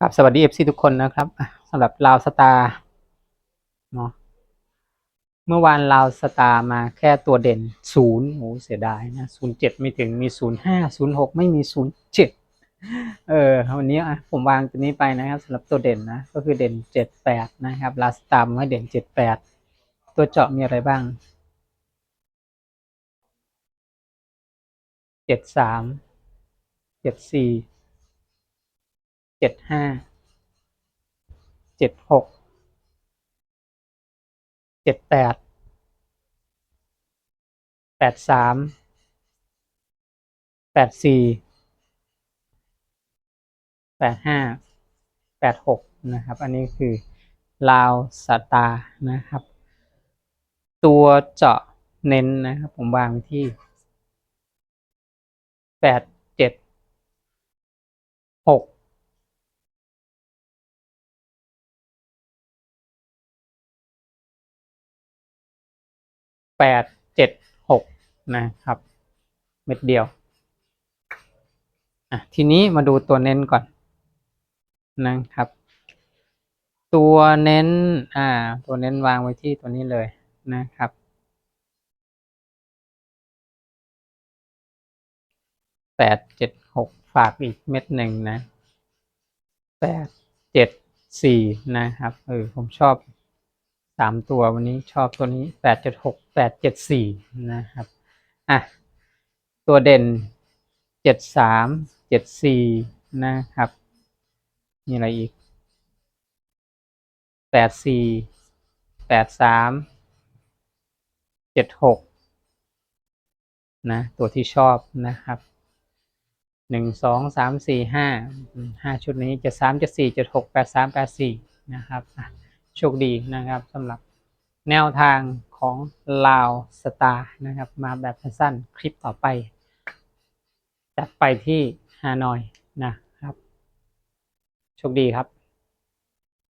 ครับสวัสดีเอฟซีทุกคนนะครับสำหรับลาวสตาร์เนาะเมื่อวานลาวสตาร์มาแค่ตัวเด่นศูนย์โอ้เสียดายนะศูนย์เจ็ดไม่ถึงมีศูนย์ห้าศูนย์หกไม่มีศูนย์เจ็ดเออวันนี้อะผมวางตัวนี้ไปนะครับสำหรับตัวเด่นนะ ก็คือเด่นเจ็ดแปดนะครับลาวสตาร์มาเด่นเจ็ดแปดตัวเจาะมีอะไรบ้างเจ็ดสามเจ็ดสี่ เจ็ดห้าเจ็ดหกเจ็ดแปดแปดสามแปดสี่แปดห้าแปดหกนะครับ อันนี้คือลาวสตานะครับ ตัวเจาะเน้นนะครับ ผมวางที่แปด แปดเจ็ดหกนะครับ เม็ดเดียวอะทีนี้มาดูตัวเน้นก่อนนะครับ ตัวเน้นอ่า ตัวเน้นวางไว้ที่ตัวนี้เลยนะครับแปดเจ็ดหกฝากอีกเม็ดหนึ่งนะแปดเจ็ดสี่นะครับเออผมชอบ สามตัววันนี้ชอบตัวนี้แปดเจ็ดหกแปดเจ็ดสี่นะครับอะตัวเด่นเจ็ดสามเจ็ดสี่นะครับมีอะไรอีกแปดสี่แปดสามเจ็ดหกนะตัวที่ชอบนะครับหนึ่งสองสามสี่ห้าห้าชุดนี้เจ็ดสามเจ็ดสี่เจ็ดหกแปดสามแปดสี่นะครับ โชคดีนะครับสำหรับแนวทางของลาวสตาร์นะครับ มาแบบสั้นๆคลิปต่อไปจัดไปที่ฮานอยนะครับ โชคดีครับ